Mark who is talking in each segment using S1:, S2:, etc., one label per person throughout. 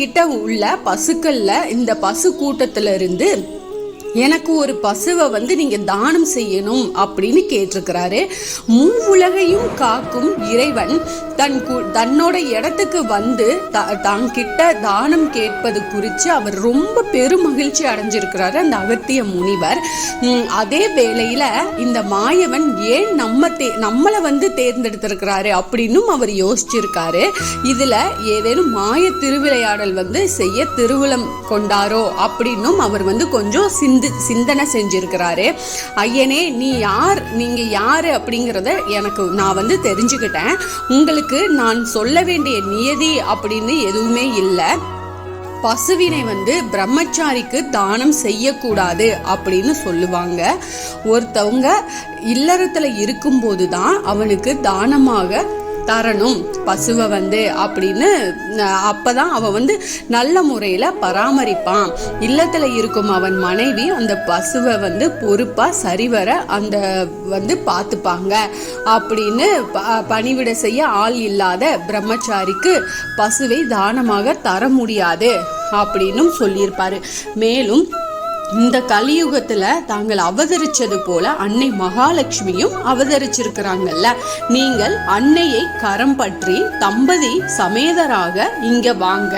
S1: கிட்ட உள்ள பசுக்கள்ல இந்த பசு கூட்டத்துல இருந்து எனக்கு ஒரு பசுவை வந்து நீங்க தானம் செய்யணும் அப்படின்னு கேட்டிருக்கிறாரு. மூவுலகையும் காக்கும் இறைவன் தன் கு- தன்னோட இடத்துக்கு வந்து த- தான் கிட்ட தானம் கேட்பது குறித்து அவர் ரொம்ப பெரும் மகிழ்ச்சி அடைஞ்சிருக்கிறாரு அந்த அகத்திய முனிவர். அதே வேளையில இந்த மாயவன் ஏன் நம்ம தே நம்மளை வந்து தேர்ந்தெடுத்திருக்கிறாரு அப்படின்னும் அவர் யோசிச்சிருக்காரு. இதுல ஏதேனும் மாய திருவிளையாடல் வந்து செய்ய திருவிழம் கொண்டாரோ அப்படின்னும் அவர் வந்து கொஞ்சம் சிந்த சிந்தனை செஞ்சிருக்கிறாரு. ஐயனே நீ யார்? நீங்க யாரு அப்படிங்கிறத எனக்கு நான் வந்து தெரிஞ்சுக்கிட்டேன். உங்களுக்கு நான் சொல்ல வேண்டிய நியதி அப்படின்னு எதுவுமே இல்லை. பசுவினை வந்து பிரம்மச்சாரிக்கு தானம் செய்யக்கூடாது அப்படின்னு சொல்லுவாங்க. ஒருத்தவங்க இல்லறத்துல இருக்கும்போது தான் அவனுக்கு தானமாக தரணும் பசுவை வந்து அப்படின்னு அப்போ அப்பதான் அவன் வந்து நல்ல முறையில பராமரிப்பான். இல்லத்துல இருக்கும் அவன் மனைவி அந்த பசுவை வந்து பொறுப்பா சரிவர அந்த வந்து பார்த்துப்பாங்க அப்படின்னு ப- செய்ய ஆள் இல்லாத பிரம்மச்சாரிக்கு பசுவை தானமாக தர முடியாது அப்படின்னும் சொல்லியிருப்பாரு. மேலும் இந்த கலியுகத்துல தாங்கள் அவதரிச்சது போல அன்னை மகாலட்சுமியும் அவதரிச்சிருக்கிறாங்கல்ல. நீங்கள் அன்னையை கரம் பற்றி தம்பதி சமேதராக இங்க வாங்க.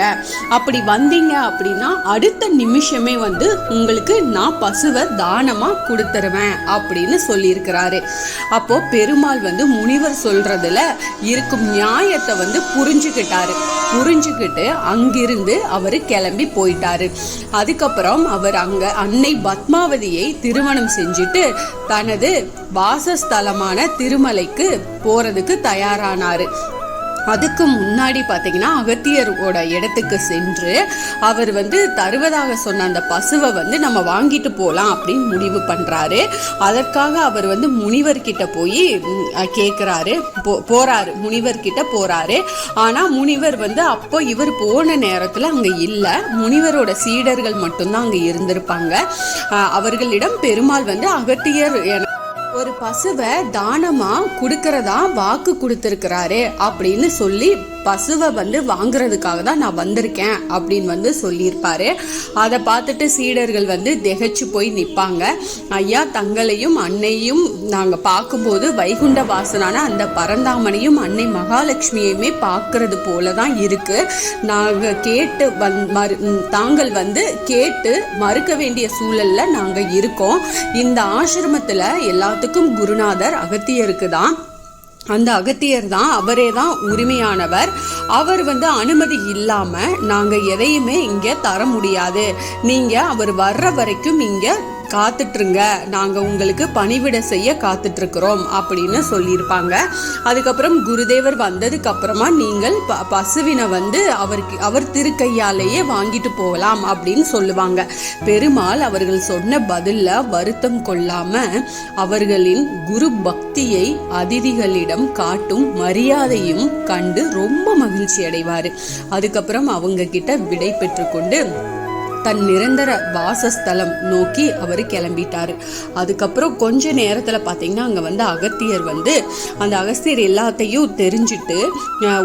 S1: அப்படி வந்தீங்க அப்படின்னா அடுத்த நிமிஷமே வந்து உங்களுக்கு நான் பசுவை தானமா கொடுத்துருவேன் அப்படின்னு சொல்லியிருக்கிறாரு. அப்போ பெருமாள் வந்து முனிவர் சொல்றதுல இருக்கும் நியாயத்தை வந்து புரிஞ்சுக்கிட்டாரு. புரிஞ்சுக்கிட்டு அங்கிருந்து அவர் கிளம்பி போயிட்டாரு. அதுக்கப்புறம் அவர் அங்க அன்னை பத்மாவதியை திருமணம் செஞ்சுட்டு தனது வாசஸ்தலமான திருமலைக்கு போறதுக்கு தயாரானாரு. அதுக்கு முன்னாடி பார்த்தீங்கன்னா அகத்தியரோட இடத்துக்கு சென்று அவர் வந்து தருவதாக சொன்ன அந்த பசுவை வந்து நம்ம வாங்கிட்டு போகலாம் அப்படின்னு முடிவு பண்ணுறாரு அதற்காக அவர் வந்து முனிவர்கிட்ட போய் கேட்குறாரு போ போகிறாரு முனிவர்கிட்ட போகிறாரு ஆனால் முனிவர் வந்து அப்போ இவர் போன நேரத்தில் அங்கே இல்லை. முனிவரோட சீடர்கள் மட்டும்தான் அங்கே இருந்திருப்பாங்க. அவர்களிடம் பெருமாள் வந்து அகத்தியர் என ஒரு பசுவை தானமா கொடுக்கறதா வாக்கு கொடுத்திருக்கிறாரு அப்படின்னு சொல்லி பசுவை வந்து வாங்குறதுக்காக தான் நான் வந்திருக்கேன் அப்படின்னு வந்து சொல்லியிருப்பாரு. அதை பார்த்துட்டு சீடர்கள் வந்து திகைச்சு போய் நிற்பாங்க ஐயா தங்களையும் அன்னையும் நாங்கள் பார்க்கும்போது வைகுண்ட வாசனான அந்த பரந்தாமனையும் அன்னை மகாலட்சுமியுமே பார்க்கறது போல தான் இருக்கு. நாங்கள் கேட்டு வந் மறு தாங்கள் வந்து கேட்டு மறுக்க வேண்டிய சூழல்ல நாங்கள் இருக்கோம். இந்த ஆசிரமத்தில் எல்லாத்துக்கும் குருநாதர் அகத்தியருக்கு தான் அந்த அகத்தியர் தான் அவரே தான் உரிமையானவர். அவர் வந்து அனுமதி இல்லாம நாங்க எதையுமே இங்க தர முடியாது. நீங்க அவர் வர்ற வரைக்கும் இங்க காத்துட்ருங்க. நாங்கள் உங்களுக்கு பணிவிட செய்ய காத்துட்ருக்குறோம் அப்படின்னு சொல்லியிருப்பாங்க. அதுக்கப்புறம் குருதேவர் வந்ததுக்கு அப்புறமா நீங்கள் ப- பசுவினை வந்து அவருக்கு அவர் திருக்கையாலேயே வாங்கிட்டு போகலாம் அப்படின்னு சொல்லுவாங்க. பெருமாள் அவர்கள் சொன்ன பதிலில் வருத்தம் கொள்ளாமல் அவர்களின் குரு பக்தியை அதிதிகளிடம் காட்டும் மரியாதையும் கண்டு ரொம்ப மகிழ்ச்சி அடைவார் அதுக்கப்புறம் அவங்க கிட்ட விடை பெற்றுக்கொண்டு தன் நிரந்தர வாசஸ்தலம் நோக்கி அவர் கிளம்பிட்டார். அதுக்கப்புறம் கொஞ்ச நேரத்தில் பார்த்தீங்கன்னா அங்கே வந்து அகத்தியர் வந்து அந்த அகஸ்தியர் எல்லாத்தையும் தெரிஞ்சுட்டு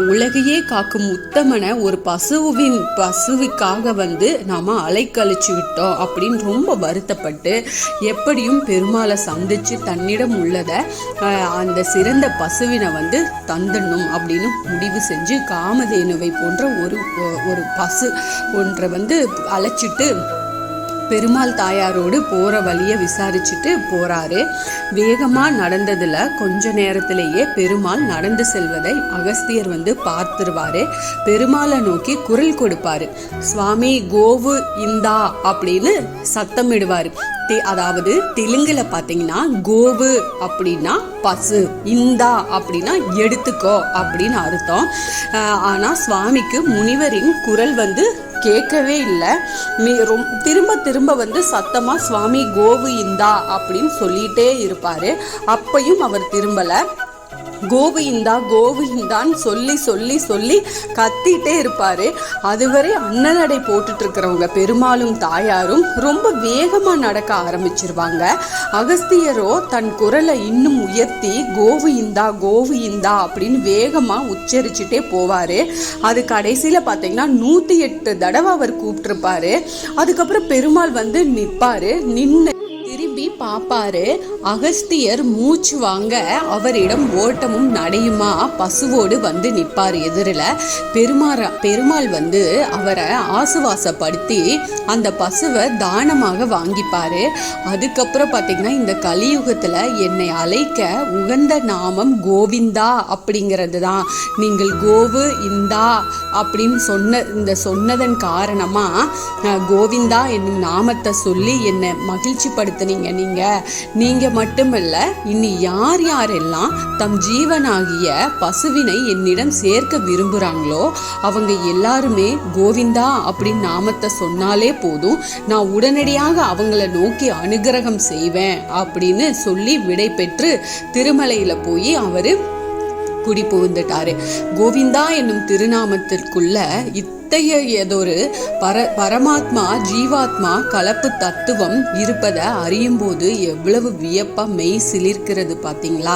S1: உலகையே காக்கும் உத்தமனை ஒரு பசுவின் பசுவுக்காக வந்து நாம் அலைக்கழிச்சு விட்டோம் அப்படின்னு ரொம்ப வருத்தப்பட்டு எப்படியும் பெருமாளை சந்தித்து தன்னிடம் உள்ளதை அந்த சிறந்த பசுவினை வந்து தந்துடணும் அப்படின்னு முடிவு செஞ்சு காமதேனுவை போன்ற ஒரு ஒரு பசு ஒன்றை வந்து முடிச்சுட்டு பெருமாள் தாயாரோடு போற வழிய விசாரிச்சுட்டு போறாரு. வேகமா நடந்ததுல கொஞ்ச நேரத்திலேயே பெருமாள் நடந்து செல்வதை அகஸ்தியர் வந்து பார்த்துருவாரு. பெருமாளை நோக்கி குரல் கொடுப்பாரு. சுவாமி கோவு இந்தா அப்படின்னு சத்தமிடுவார். அதாவது தெலுங்குல பாத்தீங்கன்னா கோவு அப்படின்னா பசு இந்தா அப்படின்னா எடுத்துக்கோ அப்படின்னு அர்த்தம். ஆனா சுவாமிக்கு முனிவரின் குரல் வந்து கேட்கவே இல்லை. மீ ரொம் திரும்ப திரும்ப வந்து சத்தமா சுவாமி கோவு இந்தா அப்படின்னு சொல்லிட்டே இருப்பாரு. அப்பையும் அவர் திரும்பல. கோவிந்தா கோவிந்தான்னு சொல்லி சொல்லி சொல்லி கத்திட்டே இருப்பாரு. அதுவரை அன்னநடை போட்டுட்டு இருக்கிறவங்க பெருமாளும் தாயாரும் ரொம்ப வேகமா நடக்க ஆரம்பிச்சிருவாங்க. அகஸ்தியரோ தன் குரலை இன்னும் உயர்த்தி கோவிந்தா கோவிந்தா அப்படின்னு வேகமா உச்சரிச்சுட்டே போவாரு. அது கடைசியில பாத்தீங்கன்னா நூத்தி எட்டு தடவை அவர் கூப்பிட்டிருப்பாரு. அதுக்கப்புறம் பெருமாள் வந்து நிற்பாரு நின்று பார்ப்பாரு பாப்பாரு அகஸ்தியர் மூச்சு வாங்க அவரிடம் ஓட்டமும் நடையுமா? பசுவோடு வந்து நிப்பார் எதிரில். பெருமாற பெருமாள் வந்து அவரை ஆசுவாசப்படுத்தி அந்த பசுவை தானமாக வாங்கிப்பாரு. அதுக்கப்புறம் பார்த்தீங்கன்னா இந்த கலியுகத்தில் என்னை அழைக்க உகந்த நாமம் கோவிந்தா அப்படிங்கிறது தான் நீங்கள் கோவு இந்தா அப்படின்னு சொன்ன இந்த சொன்னதன் காரணமாக கோவிந்தா என்னும் நாமத்தை சொல்லி என்னை மகிழ்ச்சி படுத்துனீங்க நீங்க நீங்க மட்டுமல்ல இனி யார் யாரெல்லாம் தம் ஜீவனாகிய பசுவினை என்னிடம் சேர்க்க விரும்புறாங்களோ அவங்க எல்லாருமே கோவிந்தா அப்படின்னு நாமத்தை சொன்னாலே போதும் நான் உடனடியாக அவங்கள நோக்கி அனுகிரகம் செய்வேன் அப்படின்னு சொல்லி விடை பெற்று திருமலையில போய் அவரு குடி புகுந்துட்டாரு கோவிந்தா என்னும் திருநாமத்திற்குள்ள இத்தகையதொரு பர பரமாத்மா ஜீவாத்மா கலப்பு தத்துவம் இருப்பதை அறியும் போது எவ்வளவு வியப்பா மெய் சிலிர்க்கிறது பார்த்தீங்களா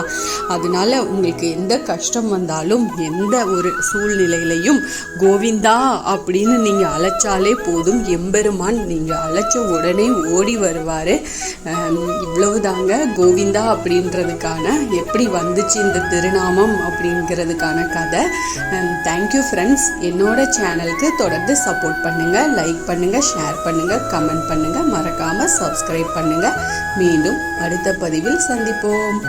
S1: அதனால உங்களுக்கு எந்த கஷ்டம் வந்தாலும் எந்த ஒரு சூழ்நிலையிலையும் கோவிந்தா அப்படின்னு நீங்க அழைச்சாலே போதும். எம்பெருமான் நீங்க அழைச்ச உடனே ஓடி வருவாரு. இவ்வளவுதாங்க கோவிந்தா அப்படின்றதுக்கான எப்படி வந்துச்சு இந்த திருநாமம் அப்படிங்கிறதுக்கான கதை. தேங்க்யூ ஃப்ரெண்ட்ஸ் என்னோட சேனலுக்கு தொடர்ந்து சப்போர்ட் பண்ணுங்கள் லைக் பண்ணுங்கள் ஷேர் பண்ணுங்கள் கமெண்ட் பண்ணுங்கள் மறக்காமல் சப்ஸ்கிரைப் பண்ணுங்கள் மீண்டும் அடுத்த பதிவில் சந்திப்போம்.